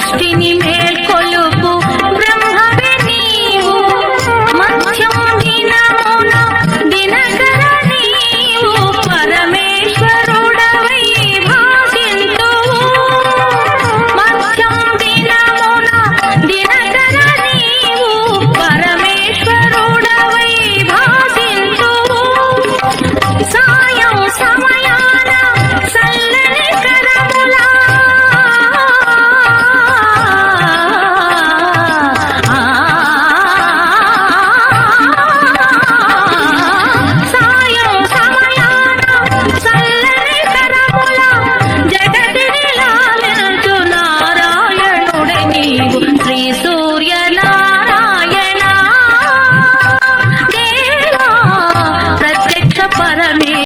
సృష్టిని మే